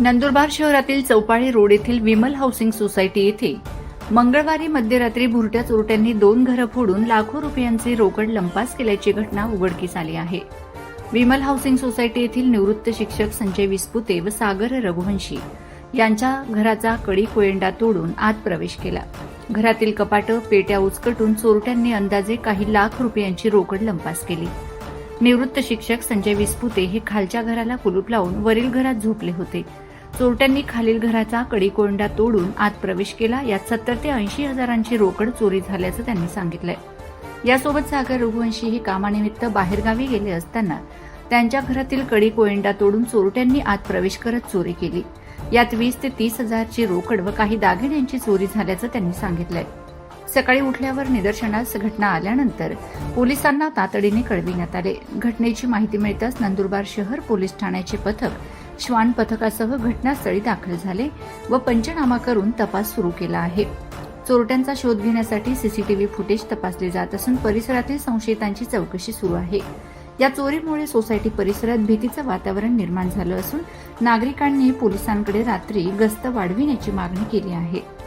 नंदुरबार शहरातील चौपाळी रोड येथील Vimal housing society येथे मंगळवारी मध्यरात्री भुरट्या चोरट्यांनी दोन घरं फोडून लाखो रुपयांचे रोकड लंपास केल्याची घटना उघडकीस आली आहे. विमल हाऊसिंग सोसायटी येथील निवृत्त शिक्षक संजय विस्पुते व सागर रघुवंशी यांच्या घराचा कडी कोयंडा तोडून आत प्रवेश केला. घरातील कपाटं पेट्या उचकटून चोरट्यांनी अंदाजे काही लाख रुपयांची रोकड लंपास केली. निवृत्त शिक्षक संजय विस्पुते हे खालच्या घराला कुलूप लावून वरील घरात झोपले होते. चोरट्यांनी खालील घराचा कडीकोंडा तोडून आत प्रवेश केला. यात सत्तर ते ऐंशी हजारांची रोकड चोरी झाल्याचं त्यांनी सांगितलंय. यासोबत सागर रघुवंशी हे कामानिमित्त बाहेरगावी गेले असताना त्यांच्या घरातील कडी कोयंडा तोडून चोरट्यांनी आत प्रवेश करत चोरी केली. यात वीस ते तीस हजारची रोकड व काही दागिन्यांची चोरी झाल्याचं त्यांनी सांगितलंय. सकाळी उठल्यावर निदर्शनास घटना आल्यानंतर पोलिसांना तातडीने कळविण्यात आले. घटनेची माहिती मिळताच नंदुरबार शहर पोलीस ठाण्याचे पथक श्वान पथकासह घटनास्थळी दाखल झाले व पंचनामा करून तपास सुरू केला आहे. चोरट्यांचा शोध घेण्यासाठी सीसीटीव्ही फुटेज तपासले जात असून परिसरातील संशयितांची चौकशी सुरू आहे. या चोरीमुळे सोसायटी परिसरात भीतीचं वातावरण निर्माण झालं असून नागरिकांनी पोलिसांकडे रात्री गस्त वाढविण्याची मागणी केली आहे.